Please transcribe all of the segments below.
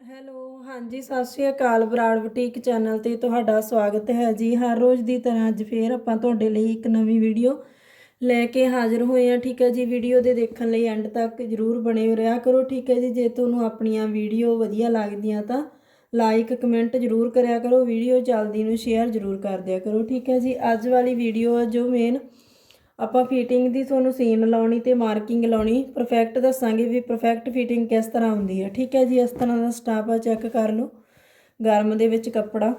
Hello, ਹਾਂਜੀ, ਸਤਿ ਸ਼੍ਰੀ ਅਕਾਲ Brar boutique channel ਤੇ ਤੁਹਾਡਾ ਸਵਾਗਤ ਹੈ ਜੀ। ਹਰ ਰੋਜ਼ ਦੀ ਤਰ੍ਹਾਂ ਅੱਜ ਫੇਰ ਆਪਾਂ ਤੁਹਾਡੇ ਲਈ ਇੱਕ ਨਵੀਂ ਵੀਡੀਓ ਲੈ ਕੇ ਹਾਜ਼ਰ ਹੋਏ ਹਾਂ। ਠੀਕ ਹੈ ਜੀ, ਵੀਡੀਓ ਦੇ ਦੇਖਣ ਲਈ ਐਂਡ ਤੱਕ ਜਰੂਰ ਬਣੇ ਰਿਹਾ ਕਰੋ। ਠੀਕ ਹੈ ਜੀ, ਜੇ ਤੁਹਾਨੂੰ ਆਪਣੀਆਂ ਵੀਡੀਓ ਵਧੀਆ ਲੱਗਦੀਆਂ ਤਾਂ ਲਾਈਕ, ਕਮੈਂਟ ਜਰੂਰ ਕਰਿਆ ਕਰੋ। ਵੀਡੀਓ ਜਲਦੀ ਨੂੰ ਸ਼ੇਅਰ ਜਰੂਰ ਕਰ ਦਿਆ ਕਰੋ। ਠੀਕ ਹੈ ਜੀ, ਅੱਜ ਵਾਲੀ ਵੀਡੀਓ ਹੈ ਜੋ ਮੇਨ ਆਪਾਂ ਫਿਟਿੰਗ ਦੀ ਤੁਹਾਨੂੰ ਸੀਨ ਲਾਉਣੀ ਤੇ ਮਾਰਕਿੰਗ ਲਾਉਣੀ ਪਰਫੈਕਟ ਦੱਸਾਂਗੇ ਵੀ ਪਰਫੈਕਟ ਫਿਟਿੰਗ ਕਿਸ ਤਰ੍ਹਾਂ ਹੁੰਦੀ ਹੈ। ਠੀਕ ਹੈ ਜੀ, ਇਸ ਤਰ੍ਹਾਂ ਦਾ ਸਟਾਪ ਆ ਚੈੱਕ ਕਰ ਲਓ, ਗਰਮ ਦੇ ਵਿੱਚ ਕੱਪੜਾ।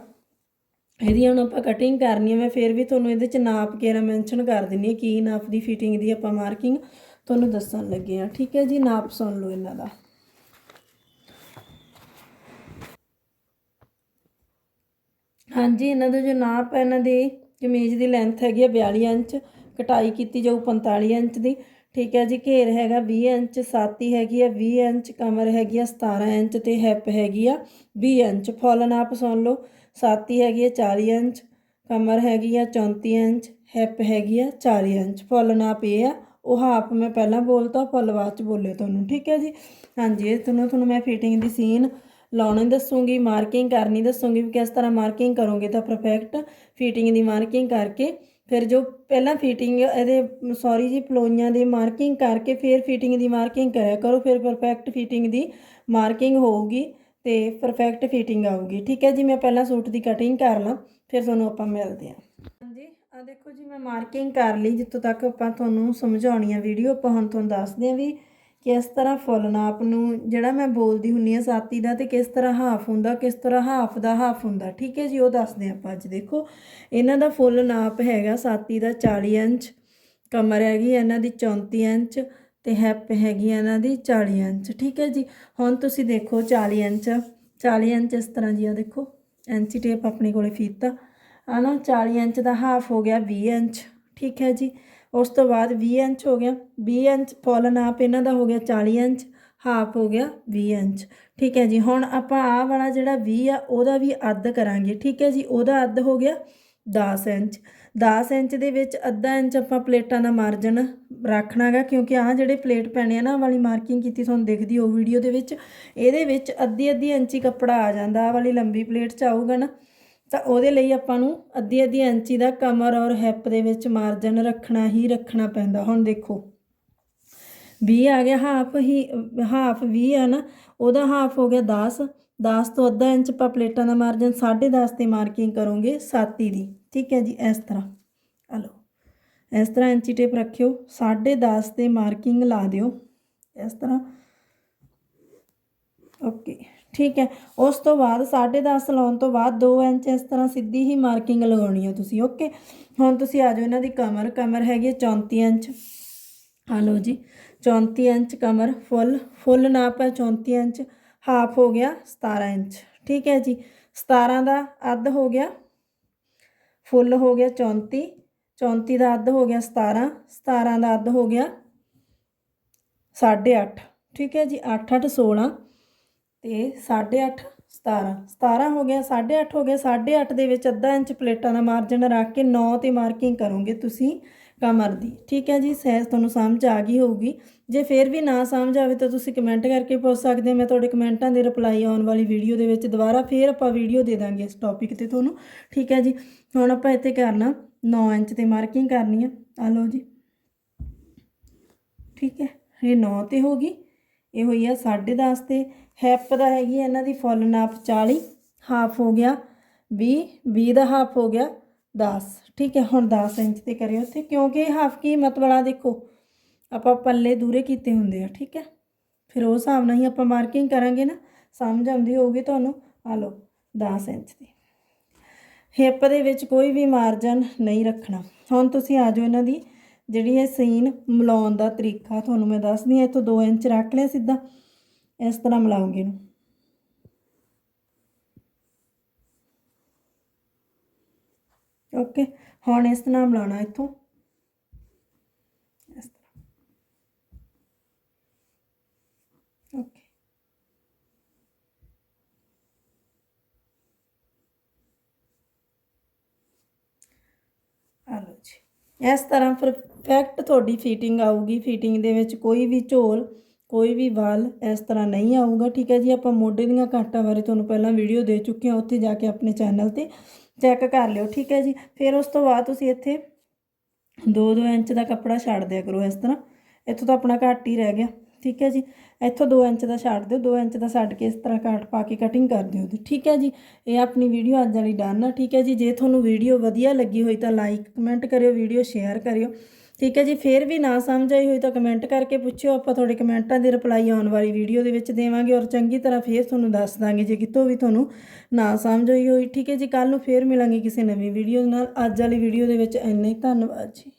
ਇਹਦੀ ਹੁਣ ਆਪਾਂ ਕਟਿੰਗ ਕਰਨੀ ਹੈ, ਮੈਂ ਫਿਰ ਵੀ ਤੁਹਾਨੂੰ ਇਹਦੇ ਚ ਨਾਪ ਕੇ ਰਾ ਮੈਂਸ਼ਨ ਕਰ ਦਿੰਨੀ ਹੈ ਕੀ ਨਾਪ ਦੀ ਫਿਟਿੰਗ ਦੀ ਆਪਾਂ ਮਾਰਕਿੰਗ ਤੁਹਾਨੂੰ ਦੱਸਣ ਲੱਗੇ ਆ ਠੀਕ ਹੈ ਜੀ, ਨਾਪ ਸੁਣ ਲਓ ਇਹਨਾਂ ਦਾ। ਹਾਂਜੀ, ਇਹਨਾਂ ਦਾ ਜੋ ਨਾਪ ਹੈ, ਇਹਨਾਂ ਦੀ ਕਮੀਜ਼ ਦੀ ਲੈਂਥ ਹੈਗੀ ਆ 42 ਇੰਚ। ਕਟਾਈ ਕੀਤੀ ਜਾਊ 45 ਇੰਚ ਦੀ। ਠੀਕ ਹੈ ਜੀ, ਘੇਰ ਹੈਗਾ 20 ਇੰਚ, ਸਾਤੀ ਹੈਗੀ ਆ 20 ਇੰਚ, ਕਮਰ ਹੈਗੀ ਆ 17 ਇੰਚ ਤੇ ਹੈਪ ਹੈਗੀ ਆ 20 ਇੰਚ। ਫੁੱਲ ਨਾਪ ਸੁਣ ਲਓ, ਸਾਤੀ ਹੈਗੀ ਆ 40 ਇੰਚ, ਕਮਰ ਹੈਗੀ ਆ 34 ਇੰਚ ਹੈਪ ਹੈਗੀ ਆ 40 ਇੰਚ। ਫੁੱਲ ਨਾਪ ਇਹ ਆ, ਉਹ ਹਾਫ ਮੈਂ ਪਹਿਲਾਂ ਬੋਲਤਾ ਫੁੱਲ ਬਾਅਦ ਚ ਬੋਲੇ ਤੁਹਾਨੂੰ। ਠੀਕ ਹੈ ਜੀ? ਹਾਂਜੀ, ਇਹ ਤੁਹਾਨੂੰ ਤੁਹਾਨੂੰ ਮੈਂ ਫਿਟਿੰਗ ਦੀ ਸੀਨ ਲਾਉਣੀ ਦੱਸੂਗੀ ਮਾਰਕਿੰਗ ਕਰਨੀ ਦੱਸੂਗੀ ਵੀ ਕਿਸ ਤਰ੍ਹਾਂ ਮਾਰਕਿੰਗ ਕਰੋਗੇ ਤਾਂ ਪਰਫੈਕਟ ਫਿਟਿੰਗ ਦੀ ਮਾਰਕਿੰਗ ਕਰਕੇ ਫਿਰ ਜੋ ਪਹਿਲਾਂ ਫਿਟਿੰਗ ਇਹਦੇ ਸੌਰੀ ਜੀ, ਪਲੋਈਆਂ ਦੀ ਮਾਰਕਿੰਗ ਕਰਕੇ ਫਿਰ ਫਿਟਿੰਗ ਦੀ ਮਾਰਕਿੰਗ ਕਰਿਆ ਕਰੋ, ਫਿਰ ਪਰਫੈਕਟ ਫਿਟਿੰਗ ਦੀ ਮਾਰਕਿੰਗ ਹੋਊਗੀ ਤੇ ਪਰਫੈਕਟ ਫਿਟਿੰਗ ਆਊਗੀ। ਠੀਕ ਹੈ ਜੀ, ਮੈਂ ਪਹਿਲਾਂ ਸੂਟ ਦੀ ਕਟਿੰਗ ਕਰ ਲਾਂ, ਫਿਰ ਤੁਹਾਨੂੰ ਆਪਾਂ ਮਿਲਦੇ ਹਾਂ। ਹਾਂਜੀ ਆ ਦੇਖੋ ਜੀ, ਮੈਂ ਮਾਰਕਿੰਗ ਕਰ ਲਈ, ਜਿੱਥੋਂ ਤੱਕ ਆਪਾਂ ਤੁਹਾਨੂੰ ਸਮਝਾਉਣੀ ਆ ਵੀਡੀਓ ਆਪਾਂ ਹੁਣ ਤੁਹਾਨੂੰ ਦੱਸਦੇ ਹਾਂ ਵੀ ਕਿਸ ਤਰ੍ਹਾਂ ਫੁੱਲ ਨਾਪ ਨੂੰ? ਜਿਹੜਾ ਮੈਂ ਬੋਲਦੀ ਹੁੰਨੀ ਆ ਸਾਤੀ ਦਾ ਤੇ ਕਿਸ ਤਰ੍ਹਾਂ ਹਾਫ ਹੁੰਦਾ, ਕਿਸ ਤਰ੍ਹਾਂ ਹਾਫ ਦਾ ਹਾਫ ਹੁੰਦਾ? ਠੀਕ ਹੈ ਜੀ, ਉਹ ਦੱਸਦੇ ਆਪਾਂ ਅੱਜ ਦੇਖੋ। ਇਹਨਾਂ ਦਾ ਫੁੱਲ ਨਾਪ ਹੈਗਾ ਸਾਤੀ ਦਾ 40 ਇੰਚ, ਕਮਰ ਹੈਗੀ ਇਹਨਾਂ ਦੀ 34 ਇੰਚ ਤੇ ਹੈਪ ਹੈਗੀ ਇਹਨਾਂ ਦੀ 40 ਇੰਚ। ਠੀਕ ਹੈ ਜੀ, ਹੁਣ ਤੁਸੀਂ ਦੇਖੋ 40 ਇੰਚ 40 ਇੰਚ ਇਸ ਤਰ੍ਹਾਂ ਜੀ ਆ ਦੇਖੋ ਐਂਚੀ ਟੇਪ ਆਪਣੇ ਕੋਲੇ ਫੀਤਾ। ਆ ਨਾ 40 ਇੰਚ ਦਾ ਹਾਫ ਹੋ ਗਿਆ 20 ਇੰਚ। ਠੀਕ ਹੈ ਜੀ ਉਸ ਤੋਂ ਬਾਅਦ 20 ਇੰਚ ਹੋ ਗਿਆ। 20 ਇੰਚ ਫੋਲਨ ਆਪ ਇਹਨਾਂ ਦਾ ਹੋ ਗਿਆ 40 ਇੰਚ ਹਾਫ ਹੋ ਗਿਆ 20 ਇੰਚ। ਠੀਕ ਹੈ ਜੀ, ਹੁਣ ਆਪਾਂ ਆਹ ਵਾਲਾ ਜਿਹੜਾ 20 ਆ, ਉਹਦਾ ਵੀ ਅੱਧ ਕਰਾਂਗੇ। ਠੀਕ ਹੈ ਜੀ, ਉਹਦਾ ਅੱਧ ਹੋ ਗਿਆ 10 ਇੰਚ। 10 ਇੰਚ ਦੇ ਵਿੱਚ ਅੱਧਾ ਇੰਚ ਆਪਾਂ ਪਲੇਟਾਂ ਦਾ ਮਾਰਜਨ ਰੱਖਣਾਗਾ, ਕਿਉਂਕਿ ਆਹ ਜਿਹੜੇ ਪਲੇਟ ਪੈਣੇ ਆ ਨਾ ਵਾਲੀ ਮਾਰਕਿੰਗ ਕੀਤੀ ਤੁਹਾਨੂੰ ਦਿਖਦੀ ਉਹ ਵੀਡੀਓ ਦੇ ਵਿੱਚ, ਇਹਦੇ ਵਿੱਚ ਅੱਧੀ ਅੱਧੀ ਇੰਚੀ ਕੱਪੜਾ ਆ ਜਾਂਦਾ। ਆਹ ਵਾਲੀ ਲੰਬੀ ਪਲੇਟ 'ਚ ਆਊਗਾ ਨਾ। ਤਾਂ ਉਹਦੇ ਲਈ ਆਪਾਂ ਨੂੰ ਅੱਧੀ ਅੱਧੀ ਇੰਚੀ ਦਾ ਕਮਰ ਔਰ ਹਿੱਪ ਦੇ ਵਿੱਚ ਮਾਰਜਨ ਰੱਖਣਾ ਹੀ ਰੱਖਣਾ ਪੈਂਦਾ। ਹੁਣ ਦੇਖੋ 20 ਆ ਗਿਆ ਹਾਫ ਹੀ ਹਾਫ 20 ਆ ਨਾ, ਉਹਦਾ ਹਾਫ ਹੋ ਗਿਆ 10 10 ਤੋਂ ਅੱਧਾ ਇੰਚ ਆਪਾਂ ਪਲੇਟਾਂ ਦਾ ਮਾਰਜਨ 10.5 ਤੇ ਮਾਰਕਿੰਗ ਕਰੋਗੇ ਸਾਤੀ ਦੀ। ਠੀਕ ਹੈ ਜੀ, ਇਸ ਤਰ੍ਹਾਂ। ਆ ਲਓ, ਇਸ ਤਰ੍ਹਾਂ ਇੰਚੀ ਟੇਪ ਰੱਖਿਓ 10.5 ਤੇ ਮਾਰਕਿੰਗ ਲਾ ਦਿਓ। ਇਸ ਤਰ੍ਹਾਂ ਓਕੇ, ਠੀਕ ਹੈ। ਉਸ ਤੋਂ ਬਾਅਦ 10.5 ਲਾਉਣ ਤੋਂ ਬਾਅਦ 2 ਇੰਚ ਇਸ ਤਰ੍ਹਾਂ ਸਿੱਧੀ ਹੀ ਮਾਰਕਿੰਗ ਲਗਾਉਣੀ ਹੈ ਤੁਸੀਂ, ਓਕੇ। ਹੁਣ ਤੁਸੀਂ ਆ ਜਾਓ ਇਹਨਾਂ ਦੀ ਕਮਰ ਕਮਰ ਹੈਗੀ ਹੈ 34 ਇੰਚ। ਆ ਲਓ ਜੀ 34 ਇੰਚ ਕਮਰ ਫੁੱਲ ਫੁੱਲ ਨਾਪ ਹੈ 34 ਇੰਚ, ਹਾਫ ਹੋ ਗਿਆ 17 ਇੰਚ, ਠੀਕ ਹੈ ਜੀ। 17 ਦਾ ਅੱਧ ਹੋ ਗਿਆ, ਫੁੱਲ ਹੋ ਗਿਆ 34 34 ਦਾ ਅੱਧ ਹੋ ਗਿਆ 17 17 ਦਾ ਅੱਧ ਹੋ ਗਿਆ 8.5 ਠੀਕ ਹੈ ਜੀ 8 8 16 ਤੇ 8.5 17 17 ਹੋ ਗਿਆ 8.5 ਹੋ ਗਿਆ 8.5 ਦੇ ਵਿੱਚ ਅੱਧਾ ਇੰਚ ਪਲੇਟਾਂ ਦਾ ਮਾਰਜਨ ਰੱਖ ਕੇ 9 ਤੇ ਮਾਰਕਿੰਗ ਕਰੋਗੇ ਤੁਸੀਂ ਕਮਰ ਦੀ। ਠੀਕ ਹੈ ਜੀ, ਸਹਿਜ ਤੁਹਾਨੂੰ ਸਮਝ ਆ ਗਈ ਹੋਊਗੀ। ਜੇ ਫੇਰ ਵੀ ਨਾ ਸਮਝ ਆਵੇ ਤਾਂ ਤੁਸੀਂ ਕਮੈਂਟ ਕਰਕੇ ਪੁੱਛ ਸਕਦੇ ਮੈਂ ਤੁਹਾਡੇ ਕਮੈਂਟਾਂ ਦੇ ਰਿਪਲਾਈ ਆਉਣ ਵਾਲੀ ਵੀਡੀਓ ਦੇ ਵਿੱਚ ਦੁਬਾਰਾ ਫੇਰ ਆਪਾਂ ਵੀਡੀਓ ਦੇ ਦਾਂਗੇ ਇਸ ਟੌਪਿਕ ਤੇ ਤੁਹਾਨੂੰ। ਠੀਕ ਹੈ ਜੀ, ਹੁਣ ਆਪਾਂ ਇੱਥੇ ਕਰਨਾ 9 ਇੰਚ ਤੇ ਮਾਰਕਿੰਗ ਕਰਨੀ ਆ। ਆ ਲਓ ਜੀ। ਠੀਕ ਹੈ, ਇਹ 9 ਤੇ ਹੋ ਗਈ। ਇਹ ਹੋਈ ਆ 10.5 ਤੇ। ਹੈਪ ਦਾ ਹੈਗੀ ਆ ਇਹਨਾਂ ਦੀ ਫੁੱਲ ਨਾਪ 40 ਹਾਫ ਹੋ ਗਿਆ। 20 20 ਦਾ ਹਾਫ ਹੋ ਗਿਆ 10 ਠੀਕ ਹੈ, ਹੁਣ 10 ਇੰਚ ਤੇ ਕਰਿਓ ਉੱਥੇ ਕਿਉਂਕਿ ਹਾਫ ਕੀ ਮਤਲਬ ਦੇਖੋ, ਆਪਾਂ ਪੱਲੇ ਦੂਰੇ ਕੀਤੇ ਹੁੰਦੇ ਆ, ਠੀਕ ਹੈ। ਫਿਰ ਉਸ ਹਿਸਾਬ ਨਾਲ ਹੀ ਆਪਾਂ ਮਾਰਕਿੰਗ ਕਰਾਂਗੇ ਨਾ, ਸਮਝ ਆਉਂਦੀ ਹੋਊਗੀ ਤੁਹਾਨੂੰ। ਆ ਲਓ 10 ਇੰਚ ਦੀ। ਹਿੱਪ ਦੇ ਵਿੱਚ ਕੋਈ ਵੀ ਮਾਰਜਨ ਨਹੀਂ ਰੱਖਣਾ। ਹੁਣ ਤੁਸੀਂ ਆ ਜਾਓ ਇਹਨਾਂ ਦੀ ਜਿਹੜੀ ਇਹ ਸੀਨ ਮਿਲਾਉਣ ਦਾ ਤਰੀਕਾ ਤੁਹਾਨੂੰ ਮੈਂ ਦੱਸਦੀ ਹਾਂ ਇੱਥੋਂ 2 ਇੰਚ ਰੱਖ ਲਿਆ ਸਿੱਧਾ, ਇਸ ਤਰ੍ਹਾਂ ਮਿਲਾਉਂਗੇ ਇਹਨੂੰ। ਓਕੇ ਹੁਣ ਇਸ ਤਰ੍ਹਾਂ ਮਿਲਾਉਣਾ ਇੱਥੋਂ। ਇਸ ਤਰ੍ਹਾਂ। ਓਕੇ ਆ ਲਓ ਜੀ। ਇਸ ਤਰ੍ਹਾਂ ਫਿਰ ਪਰਫੈਕਟ ਤੁਹਾਡੀ ਫਿਟਿੰਗ ਆਊਗੀ ਫਿਟਿੰਗ ਦੇ ਵਿੱਚ ਕੋਈ ਵੀ ਝੋਲ, ਕੋਈ ਵੀ ਵਾਲ ਇਸ ਤਰ੍ਹਾਂ ਨਹੀਂ ਆਊਗਾ, ਠੀਕ ਹੈ ਜੀ? ਆਪਾਂ ਮੋਢੇ ਦੀਆਂ ਘਾਟਾਂ ਬਾਰੇ ਤੁਹਾਨੂੰ ਪਹਿਲਾਂ ਵੀਡੀਓ ਦੇ ਚੁੱਕੇ ਹਾਂ, ਉੱਥੇ ਜਾ ਕੇ ਆਪਣੇ ਚੈਨਲ ਤੇ ਚੈੱਕ ਕਰ ਲਿਓ, ਠੀਕ ਹੈ ਜੀ? ਫਿਰ ਉਸ ਤੋਂ ਬਾਅਦ ਤੁਸੀਂ ਇੱਥੇ 2-2 ਇੰਚ ਦਾ ਕੱਪੜਾ ਛੱਡ ਦਿਆ ਕਰੋ ਇਸ ਤਰ੍ਹਾਂ। ਇੱਥੋਂ ਤਾਂ ਆਪਣਾ ਘੱਟ ਹੀ ਰਹਿ ਗਿਆ, ਠੀਕ ਹੈ ਜੀ? ਇੱਥੋਂ 2 ਇੰਚ ਦਾ ਛੱਡ ਦਿਓ 2 ਇੰਚ ਦਾ ਛੱਡ ਕੇ ਇਸ ਤਰ੍ਹਾਂ ਕਾਟ ਪਾ ਕੇ ਕਟਿੰਗ ਕਰ ਦਿਓ ਉਹਦੀ, ਠੀਕ ਹੈ ਜੀ? ਇਹ ਆਪਣੀ ਵੀਡੀਓ ਅੱਜ ਵਾਲੀ ਡਨ ਆ, ਠੀਕ ਹੈ ਜੀ? ਜੇ ਤੁਹਾਨੂੰ ਵੀਡੀਓ ਵਧੀਆ ਲੱਗੀ ਹੋਈ ਤਾਂ ਲਾਈਕ ਕਮੈਂਟ ਕਰਿਓ ਵੀਡੀਓ ਸ਼ੇਅਰ ਕਰਿਓ। ਠੀਕ ਹੈ ਜੀ, ਫੇਰ ਵੀ ਨਾ ਸਮਝ ਆਈ ਹੋਈ ਤਾਂ ਕਮੈਂਟ ਕਰਕੇ ਪੁੱਛਿਓ, ਆਪਾਂ ਤੁਹਾਡੇ ਕਮੈਂਟਾਂ ਦੀ ਰਿਪਲਾਈ ਆਉਣ ਵਾਲੀ ਵੀਡੀਓ ਦੇ ਵਿੱਚ ਦੇਵਾਂਗੇ ਔਰ ਚੰਗੀ ਤਰ੍ਹਾਂ ਫੇਰ ਤੁਹਾਨੂੰ ਦੱਸ ਦਾਂਗੇ ਜੇ ਕਿਤੋਂ ਵੀ ਤੁਹਾਨੂੰ ਨਾ ਸਮਝ ਆਈ ਹੋਈ। ਠੀਕ ਹੈ ਜੀ ਕੱਲ ਨੂੰ ਫੇਰ ਮਿਲਾਂਗੇ ਕਿਸੇ ਨਵੀਂ ਵੀਡੀਓ ਨਾਲ। ਅੱਜ ਵਾਲੀ ਵੀਡੀਓ ਦੇ ਵਿੱਚ ਇੰਨੇ ਧੰਨਵਾਦ ਜੀ।